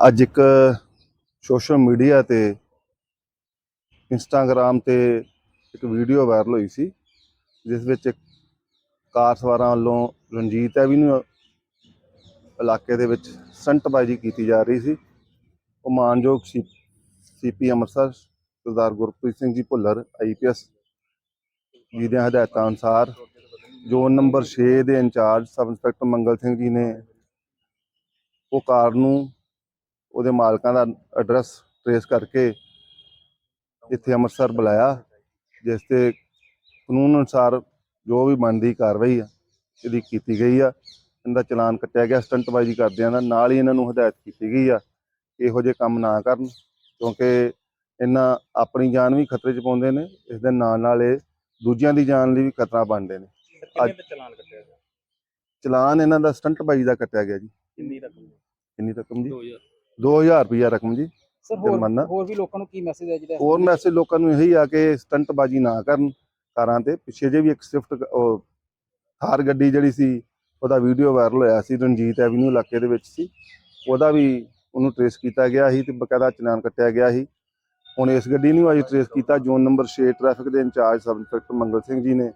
ਅੱਜ ਇੱਕ social media ਤੇ ਇੰਸਟਾਗ੍ਰam ਤੇ ਇੱਕ ਵੀਡੀਓ ਵਾਇਰਲ ਹੋਈ ਸੀ, ਜਿਸ ਵਿੱਚ ਇੱਕ ਕਾਰ ਸਵਾਰਾਂ ਵੱਲੋਂ ਰਣਜੀਤ ਐਵੀਨਿਊ ਇਲਾਕੇ ਦੇ ਵਿੱਚ ਸੰਟਬਾਜ਼ੀ ਕੀਤੀ ਜਾ ਰਹੀ ਸੀ। ਉਹ ਮਾਨਯੋਗ ਸੀ, ਸੀਪੀ ਅੰਮ੍ਰਿਤਸਰ ਸਰਦਾਰ ਗੁਰਪ੍ਰੀਤ ਸਿੰਘ ਜੀ ਭੁੱਲਰ ਆਈਪੀਐਸ ਜੀ ਦੀਆਂ ਹਦਾਇਤਾਂ ਅਨੁਸਾਰ ਜ਼ੋਨ ਨੰਬਰ 6 ਦੇ incharge sub inspector Mangal Singh ji ਨੇ ਉਹ ਕਾਰ ਨੂੰ ਉਹਦੇ ਮਾਲਕਾਂ ਦਾ ਐਡਰੈਸ ਟਰੇਸ ਕਰਕੇ ਇੱਥੇ ਅੰਮ੍ਰਿਤਸਰ ਬੁਲਾਇਆ ਜਿਸ ਤੇ ਕਾਨੂੰਨ ਅਨੁਸਾਰ ਜੋ ਵੀ ਬਣਦੀ ਕਾਰਵਾਈ ਆ ਇਹਦੀ ਕੀਤੀ ਗਈ ਆ। ਇਹਦਾ ਚਲਾਨ ਕੱਟਿਆ ਗਿਆ ਸਟੰਟਬਾਜ਼ੀ ਕਰਦਿਆਂ ਦਾ। ਨਾਲ ਹੀ ਇਹਨਾਂ ਨੂੰ ਹਦਾਇਤ ਕੀਤੀ ਗਈ ਆ ਇਹੋ ਜਿਹੇ ਕੰਮ ਨਾ ਕਰਨ ਕਿਉਂਕਿ ਇਹਨਾਂ ਆਪਣੀ ਜਾਨ ਵੀ ਖਤਰੇ 'ਚ ਪਾਉਂਦੇ ਨੇ ਇਸ ਦੇ ਨਾਲ ਨਾਲ ਇਹ ਦੂਜਿਆਂ ਦੀ ਜਾਨ ਲਈ ਵੀ ਖਤਰਾ ਬਣਦੇ ਨੇ। ਤੇ ਚਲਾਨ ਕੱਟਿਆ ਗਿਆ? ਚਲਾਨ ਇਹਨਾਂ ਦਾ ਸਟੰਟਬਾਜ਼ੀ ਦਾ ਕੱਟਿਆ ਗਿਆ ਜੀ। ਕਿੰਨੀ ਰਕਮ? ਕਿੰਨੀ ਰਕਮ ਜੀ? 2000 2000 ਰੁਪਈਆ ਰਕਮ ਜੀ ਸਰ ਹੋਰ ਜੁਰਮਾਨਾ। ਹੋਰ ਵੀ ਲੋਕਾਂ ਨੂੰ ਕੀ ਮੈਸੇਜ ਹੈ ਜਿਹੜਾ ਹੋਰ ਮੈਸੇਜ ਲੋਕਾਂ ਨੂੰ ਇਹੀ ਆ ਕਿ ਸਟੰਟਬਾਜ਼ੀ ਨਾ ਕਰਨ ਕਾਰਾਂ ਤੇ। ਪਿੱਛੇ ਜੇ ਵੀ ਇੱਕ ਸਵਿਫਟ ਉਹ ਥਾਰ ਗੱਡੀ ਜਿਹੜੀ ਸੀ ਉਹਦਾ ਵੀਡੀਓ ਵਾਇਰਲ ਹੋਇਆ ਸੀ ਰਣਜੀਤ ਐਵੀਨਿਊ ਇਲਾਕੇ ਦੇ ਵਿੱਚ ਸੀ। ਉਹਦਾ ਵੀ ਉਹਨੂੰ ਟਰੇਸ ਕੀਤਾ ਗਿਆ ਸੀ ਤੇ ਬਕਾਇਦਾ ਚਲਾਨ ਕੱਟਿਆ ਗਿਆ ਸੀ। ਹੁਣ ਇਸ ਗੱਡੀ ਨੂੰ ਅੱਜ ਟਰੇਸ ਕੀਤਾ ਜ਼ੋਨ ਨੰਬਰ 6 ਟ੍ਰੈਫਿਕ ਦੇ incharge sub inspector Mangal Singh ji ਨੇ।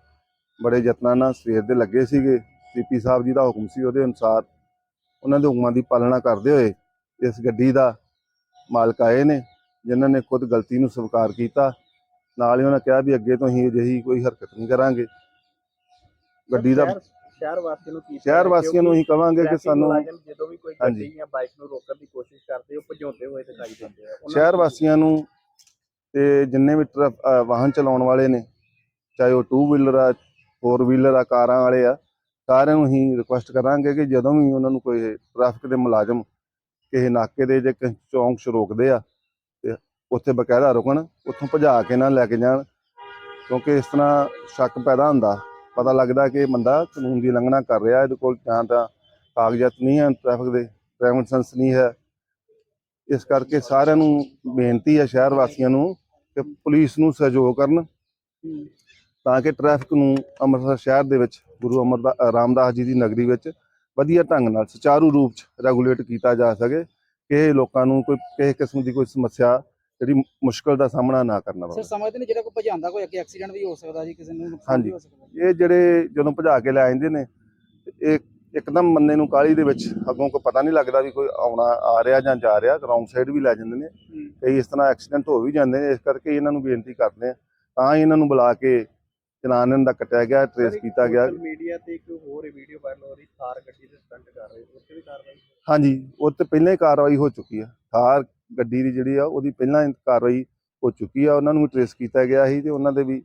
ਬੜੇ ਯਤਨਾਂ ਨਾਲ ਸਵੇਰ ਦੇ ਲੱਗੇ ਸੀਗੇ। ਸੀਪੀ ਸਾਹਿਬ ਜੀ ਦਾ ਹੁਕਮ ਸੀ ਉਹਦੇ ਅਨੁਸਾਰ। ਉਹਨਾਂ ਦੇ ਹੁਕਮਾਂ ਦੀ ਪਾਲਣਾ ਕਰਦੇ ਹੋਏ ਇਸ ਗੱਡੀ ਦਾ ਮਾਲਕ ਆਏ ਨੇ ਜਿਨ੍ਹਾਂ ਨੇ ਖੁਦ ਗਲਤੀ ਨੂੰ ਸਵੀਕਾਰ ਕੀਤਾ। ਨਾਲ ਹੀ ਉਹਨਾਂ ਕਿਹਾ ਵੀ ਅੱਗੇ ਤੋਂ ਹੀ ਅਜਿਹੀ ਕੋਈ ਹਰਕਤ ਨਹੀਂ ਕਰਾਂਗੇ। ਗੱਡੀ ਦਾ ਸ਼ਹਿਰ ਵਾਸੀਆਂ ਨੂੰ ਕੀ ਸ਼ਹਿਰ ਵਾਸੀਆਂ ਨੂੰ ਹੀ ਕਵਾਂਗੇ ਕਿ ਸਾਨੂੰ ਜਦੋਂ ਵੀ ਕੋਈ। ਗੱਡੀ ਜਾਂ ਬਾਈਕ ਨੂੰ ਰੋਕਣ ਦੀ ਕੋਸ਼ਿਸ਼ ਕਰਦੇ ਉਹ ਭਜਾਉਂਦੇ ਹੋਏ ਦਿਖਾਈ ਦਿੰਦੇ ਆ। ਸ਼ਹਿਰ ਵਾਸੀਆਂ ਨੂੰ ਤੇ ਜਿੰਨੇ ਵੀ ਵਾਹਨ ਚਲਾਉਣ ਵਾਲੇ ਨੇ ਚਾਹੇ ਉਹ 2 ਵੀਲਰ ਆ 4 ਵੀਲਰ ਆ ਕਾਰਾਂ ਵਾਲੇ ਆ ਸਾਰਿਆਂ ਨੂੰ ਹੀ ਰਿਕੁਐਸਟ ਕਰਾਂਗੇ ਕਿ ਜਦੋਂ ਵੀ ਉਹਨਾਂ ਨੂੰ ਕੋਈ ਟ੍ਰੈਫਿਕ ਦੇ ਮੁਲਾਜ਼ਮ ਕਿਸੇ ਨਾਕੇ ਦੇ ਜੇ ਚੌਂਕ 'ਚ ਰੋਕਦੇ ਆ ਤੇ ਉੱਥੇ ਬਕਾਇਦਾ ਰੁਕਣ, ਉੱਥੋਂ ਭਜਾ ਕੇ ਨਾ ਲੈ ਕੇ ਜਾਣ, ਕਿਉਂਕਿ ਇਸ ਤਰ੍ਹਾਂ ਸ਼ੱਕ ਪੈਦਾ ਹੁੰਦਾ। ਪਤਾ ਲੱਗਦਾ ਕਿ ਬੰਦਾ ਕਾਨੂੰਨ ਦੀ ਉਲੰਘਣਾ ਕਰ ਰਿਹਾ, ਇਹਦੇ ਕੋਲ ਜਾਂ ਤਾਂ ਕਾਗਜ਼ਾਤ ਨਹੀਂ ਹੈ, ਟ੍ਰੈਫਿਕ ਦੇ ਡਰਾਈਵਿੰਗ ਲਾਇਸੈਂਸ ਨਹੀਂ ਹੈ। ਇਸ ਕਰਕੇ ਸਾਰਿਆਂ ਨੂੰ ਬੇਨਤੀ ਹੈ, ਸ਼ਹਿਰ ਵਾਸੀਆਂ ਨੂੰ, ਕਿ ਪੁਲਿਸ ਨੂੰ ਸਹਿਯੋਗ ਕਰਨ, ਤਾਂ ਕਿ ਟ੍ਰੈਫਿਕ ਨੂੰ ਅੰਮ੍ਰਿਤਸਰ ਸ਼ਹਿਰ ਦੇ ਵਿੱਚ, ਗੁਰੂ ਅਮਰਦਾ, ਰਾਮਦਾਸ ਜੀ ਦੀ ਨਗਰੀ ਵਿੱਚ ਵਧੀਆ ਢੰਗ ਨਾਲ ਸੁਚਾਰੂ ਰੂਪ ਚ ਰੈਗੂਲੇਟ ਕੀਤਾ ਜਾ ਸਕੇ ਕਿ ਲੋਕਾਂ ਨੂੰ ਕੋਈ ਕਿਸੇ ਕਿਸਮ ਦੀ ਕੋਈ ਸਮੱਸਿਆ ਜਿਹੜੀ ਮੁਸ਼ਕਲ ਦਾ ਸਾਹਮਣਾ ਨਾ ਕਰਨਾ ਸਰ ਪਵੇ ਸਮਝਦੇ ਨੇ ਜਿਹੜਾ ਕੋਈ ਭਜਾਉਂਦਾ ਕੋਈ ਅੱਗੇ ਐਕਸੀਡੈਂਟ ਵੀ ਹੋ ਸਕਦਾ ਜੀ ਕਿਸੇ ਨੂੰ ਨੁਕਸਾਨ। ਵੀ ਹੋ ਸਕਦਾ ਇਹ ਜਿਹੜੇ ਜਦੋਂ ਭਜਾ ਕੇ ਲੈ ਜਾਂਦੇ ਨੇ ਇਹ ਇੱਕਦਮ ਬੰਦੇ ਨੂੰ ਕਾਲੀ ਦੇ ਵਿੱਚ ਅੱਗੋਂ ਕੋਈ ਪਤਾ ਨਹੀਂ ਲੱਗਦਾ ਵੀ ਕੋਈ ਆਉਣਾ ਆ ਰਿਹਾ ਜਾਂ ਜਾ ਰਿਹਾ ਰੌਂਗ ਸਾਈਡ ਵੀ ਲੈ ਜਾਂਦੇ ਨੇ। ਕਈ ਇਸ ਤਰ੍ਹਾਂ ਐਕਸੀਡੈਂਟ ਹੋ ਵੀ ਜਾਂਦੇ ਨੇ ਇਸ ਕਰਕੇ ਇਹਨਾਂ ਨੂੰ ਬੇਨਤੀ ਕਰਦੇ ਆ ਤਾਂ ਇਹਨਾਂ ਨੂੰ ਬੁਲਾ ਕੇ ਚਲਾਨ ਇਹਨਾਂ ਦਾ ਕੱਟਿਆ ਗਿਆ ਟਰੇਸ ਕੀਤਾ ਗਿਆ। ਸੋਸ਼ਲ ਮੀਡੀਆ ਤੇ ਇੱਕ ਹੋਰ ਵੀਡੀਓ ਵਾਇਰਲ ਹੋ ਰਹੀ ਥਾਰ ਗੱਡੀ ਦੇ ਸਟੰਟ ਕਰ ਰਹੇ ਉੱਥੇ ਵੀ ਕਾਰਵਾਈ ਹਾਂਜੀ ਉਹ ਤੇ ਪਹਿਲਾਂ ਹੀ ਕਾਰਵਾਈ ਹੋ ਚੁੱਕੀ ਆ। ਥਾਰ ਗੱਡੀ ਦੀ ਜਿਹੜੀ ਆ ਉਹਦੀ ਪਹਿਲਾਂ ਹੀ ਕਾਰਵਾਈ ਹੋ ਚੁੱਕੀ ਆ ਉਹਨਾਂ ਨੂੰ ਟਰੇਸ ਕੀਤਾ ਗਿਆ ਸੀ ਤੇ ਉਹਨਾਂ ਦੇ ਵੀ